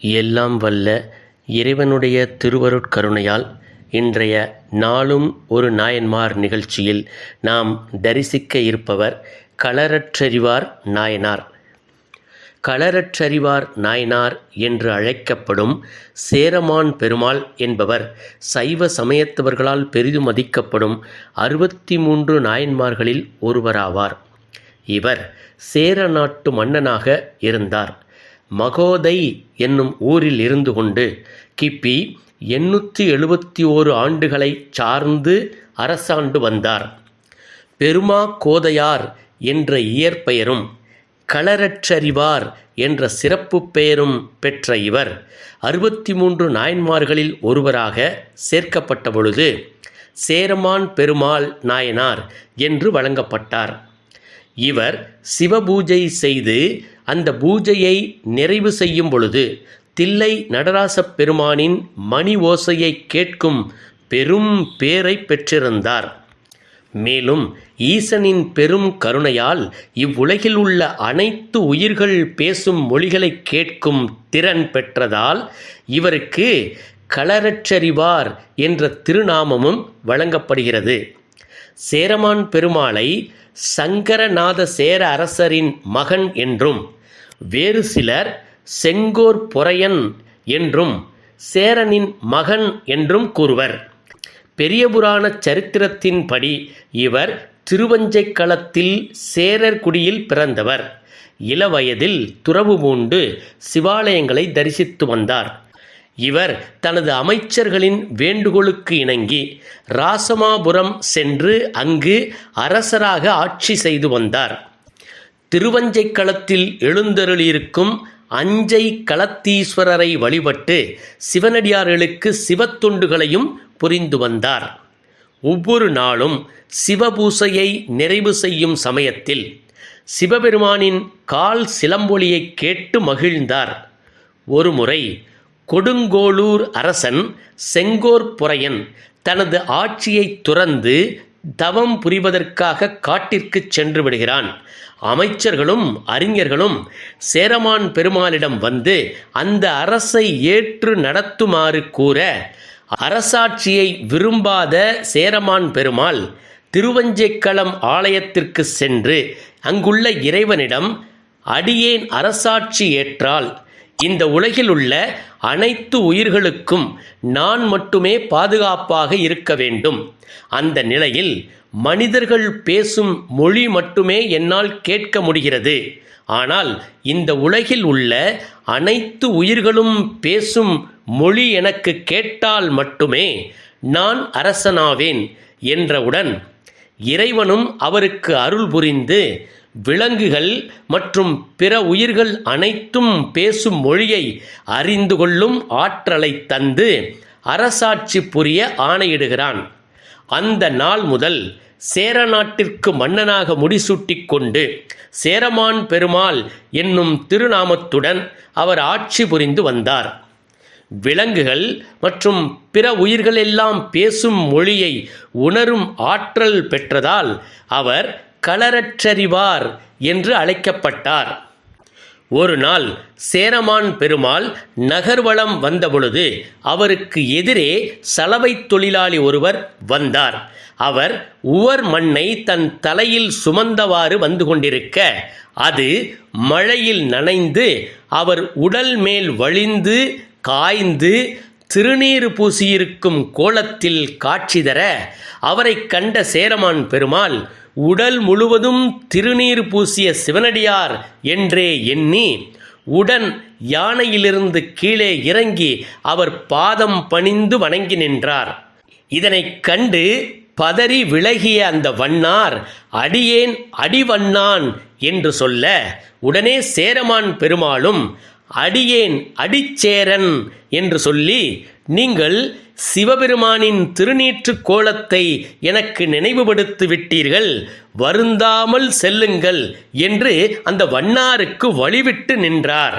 எல்லாம் வல்ல இறைவனுடைய திருவருட்கருணையால் இன்றைய நாளும் ஒரு நாயன்மார் நிகழ்ச்சியில் நாம் தரிசிக்க இருப்பவர் களரற்றறிவார் நாயனார். களரற்றறிவார் நாயனார் என்று அழைக்கப்படும் சேரமான் பெருமாள் என்பவர் சைவ சமயத்தவர்களால் பெரிதும் மதிக்கப்படும் அறுபத்தி மூன்று நாயன்மார்களில் ஒருவராவார். இவர் சேர நாட்டு மன்னனாக இருந்தார். மகோதை என்னும் ஊரில் இருந்து கொண்டு கிபி எண்ணூற்றி எழுபத்தி ஓரு ஆண்டுகளை சார்ந்து அரசாண்டு வந்தார். பெருமா கோதையார் என்ற இயற்பெயரும் களரற்றறிவார் என்ற சிறப்பு பெயரும் பெற்ற இவர் அறுபத்தி மூன்று நாயன்மார்களில் ஒருவராக சேர்க்கப்பட்ட பொழுது சேரமான் பெருமாள் நாயனார் என்று வழங்கப்பட்டார். இவர் சிவபூஜை செய்து அந்த பூஜையை நிறைவு செய்யும் பொழுது தில்லை நடராசப் பெருமானின் மணி ஓசையை கேட்கும் பெரும் பேரை பெற்றிருந்தார். மேலும் ஈசனின் பெரும் கருணையால் இவ்வுலகில் உள்ள அனைத்து உயிர்கள் பேசும் மொழிகளை கேட்கும் திறன் பெற்றதால் இவருக்கு களரற்றறிவார் என்ற திருநாமமும் வழங்கப்படுகிறது. சேரமான் பெருமாளை சங்கரநாத சேர அரசரின் மகன் என்றும் வேறு சிலர் செங்கோர் பொறையன் என்றும் சேரனின் மகன் என்றும் கூறுவர். பெரிய புராண சரித்திரத்தின்படி இவர் திருவஞ்சைக்களத்தில் சேரர் குடியில் பிறந்தவர். இளவயதில் துறவு பூண்டு சிவாலயங்களை தரிசித்து வந்தார். இவர் தனது அமைச்சர்களின் வேண்டுகோளுக்கு இணங்கி ராசமாபுரம் சென்று அங்கு அரசராக ஆட்சி செய்து வந்தார். திருவஞ்சைக்களத்தில் எழுந்தருளியிருக்கும் அஞ்சை களத்தீஸ்வரரை வழிபட்டு சிவனடியார்களுக்கு சிவத்துண்டுகளையும் புரிந்து வந்தார். ஒவ்வொரு நாளும் சிவபூசையை நிறைவு செய்யும் சமயத்தில் சிவபெருமானின் கால் சிலம்பொலியை கேட்டு மகிழ்ந்தார். ஒருமுறை கொடுங்கோளூர் அரசன் செங்கோர்புரையன் தனது ஆட்சியை துறந்து தவம் புரிவதற்காக காட்டிற்கு சென்று விடுகிறான். அமைச்சர்களும் அறிஞர்களும் சேரமான் பெருமாளிடம் வந்து அந்த அரசை ஏற்று நடத்துமாறு கூற அரசாட்சியை விரும்பாத சேரமான் பெருமாள் திருவஞ்சைக்களம் ஆலயத்திற்கு சென்று அங்குள்ள இறைவனிடம் அடியேன் அரசாட்சி ஏற்றால் இந்த உலகில் உள்ள அனைத்து உயிர்களுக்கும் நான் மட்டுமே பாதுகாப்பாக இருக்க வேண்டும். அந்த நிலையில் மனிதர்கள் பேசும் மொழி மட்டுமே என்னால் கேட்க முடிகிறது. ஆனால் இந்த உலகில் உள்ள அனைத்து உயிர்களும் பேசும் மொழி எனக்கு கேட்டால் மட்டுமே நான் அரசனாவேன் என்றவுடன் இறைவனும் அவருக்கு அருள் புரிந்து விலங்குகள் மற்றும் பிற உயிர்கள் அனைத்தும் பேசும் மொழியை அறிந்து கொள்ளும் ஆற்றலை தந்து அரசாட்சி புரிய ஆணையிடுகிறான். அந்த நாள் முதல் சேர நாட்டிற்கு மன்னனாக முடிசூட்டிக் கொண்டு சேரமான் பெருமாள் என்னும் திருநாமத்துடன் அவர் ஆட்சி புரிந்து வந்தார். விலங்குகள் மற்றும் பிற உயிர்களெல்லாம் பேசும் மொழியை உணரும் ஆற்றல் பெற்றதால் அவர் களரற்றறிவார் என்று அழைக்கப்பட்டார். ஒரு நாள் சேரமான் பெருமாள் நகர்வளம் வந்தபொழுது அவருக்கு எதிரே சலவை தொழிலாளி ஒருவர் வந்தார். அவர் உவர் மண்ணை தன் தலையில் சுமந்தவாறு வந்து கொண்டிருக்க அது மழையில் நனைந்து அவர் உடல் மேல் வழிந்து காய்ந்து திருநீறு பூசியிருக்கும் கோலத்தில் காட்சி தர அவரை கண்ட சேரமான் பெருமாள் உடல் முழுவதும் திருநீர் பூசிய சிவனடியார் என்றே எண்ணி உடன் யானையிலிருந்து கீழே இறங்கி அவர் பாதம் பணிந்து வணங்கி நின்றார். இதனைக் கண்டு பதறி விலகிய அந்த வண்ணார் அடியேன் அடிவண்ணான் என்று சொல்ல உடனே சேரமான் பெருமாளும் அடியேன் அடிச்சேரன் என்று சொல்லி நீங்கள் சிவபெருமானின் திருநீற்று கோலத்தை எனக்கு நினைவுபடுத்தி விட்டீர்கள் வருந்தாமல் செல்லுங்கள் என்று அந்த வண்ணாருக்கு வழிவிட்டு நின்றார்.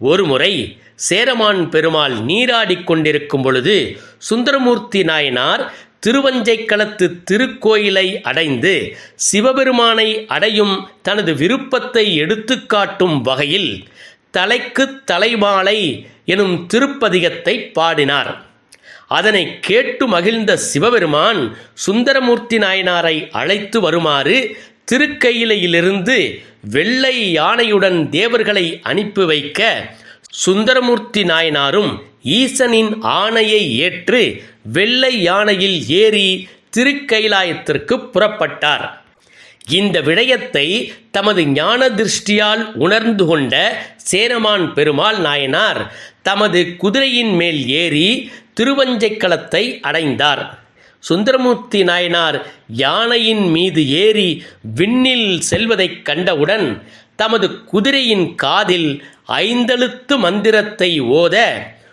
ஒருமுறை சேரமான் பெருமாள் நீராடிக் கொண்டிருக்கும் பொழுது சுந்தரமூர்த்தி நாயனார் திருவஞ்சைக்களத்து திருக்கோயிலை அடைந்து சிவபெருமானை அடையும் தனது விருப்பத்தை எடுத்துக்காட்டும் வகையில் தலைக்கு தலைமாலை எனும் திருப்பதிகத்தை பாடினார். அதனை கேட்டு மகிழ்ந்த சிவபெருமான் சுந்தரமூர்த்தி நாயனாரை அழைத்து வருமாறு திருக்கையிலையிலிருந்து வெள்ளை யானையுடன் தேவர்களை அனுப்பி வைக்க சுந்தரமூர்த்தி நாயனாரும் ஈசனின் ஆணையை ஏற்று வெள்ளை யானையில் ஏறி திருக்கைலாயத்திற்கு புறப்பட்டார். இந்த விடயத்தை தமது ஞான திருஷ்டியால் உணர்ந்து கொண்ட சேரமான் பெருமாள் நாயனார் தமது குதிரையின் மேல் ஏறி திருவஞ்சைக்களத்தை அடைந்தார். சுந்தரமூர்த்தி நாயனார் யானையின் மீது ஏறி விண்ணில் செல்வதைக் கண்டவுடன் தமது குதிரையின் காதில் ஐந்தெழுத்து மந்திரத்தை ஓத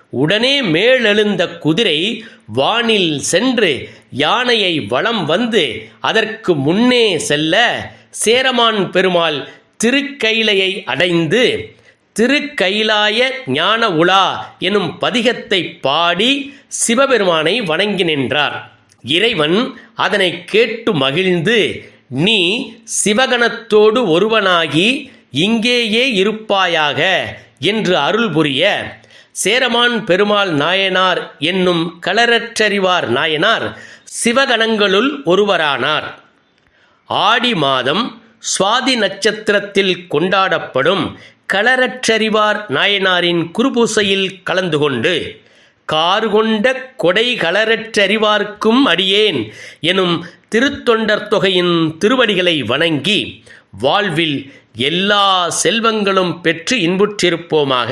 உடனே மேலெழுந்த குதிரை வானில் சென்று யானையை வலம் வந்து அதற்கு முன்னே செல்ல சேரமான் பெருமாள் திருக்கைலையை அடைந்து திருக்கைலாய ஞான உலா எனும் பதிகத்தை பாடி சிவபெருமானை வணங்கி நின்றார். இறைவன் அதனை கேட்டு மகிழ்ந்து நீ சிவகணத்தோடு ஒருவனாகி இங்கேயே இருப்பாயாக என்று அருள் புரிய சேரமான் பெருமாள் நாயனார் என்னும் களரற்றறிவார் நாயனார் சிவகணங்களுள் ஒருவரானார். ஆடி மாதம் சுவாதி நட்சத்திரத்தில் கொண்டாடப்படும் களரற்றறிவார் நாயனாரின் குருபூசையில் கலந்து கொண்டு கார் கொண்ட கொடை களரற்றறிவார்க்கும் அடியேன் எனும் திருத்தொண்டர் தொகையின் திருவடிகளை வணங்கி வாழ்வில் எல்லா செல்வங்களும் பெற்று இன்புற்றிருப்போமாக.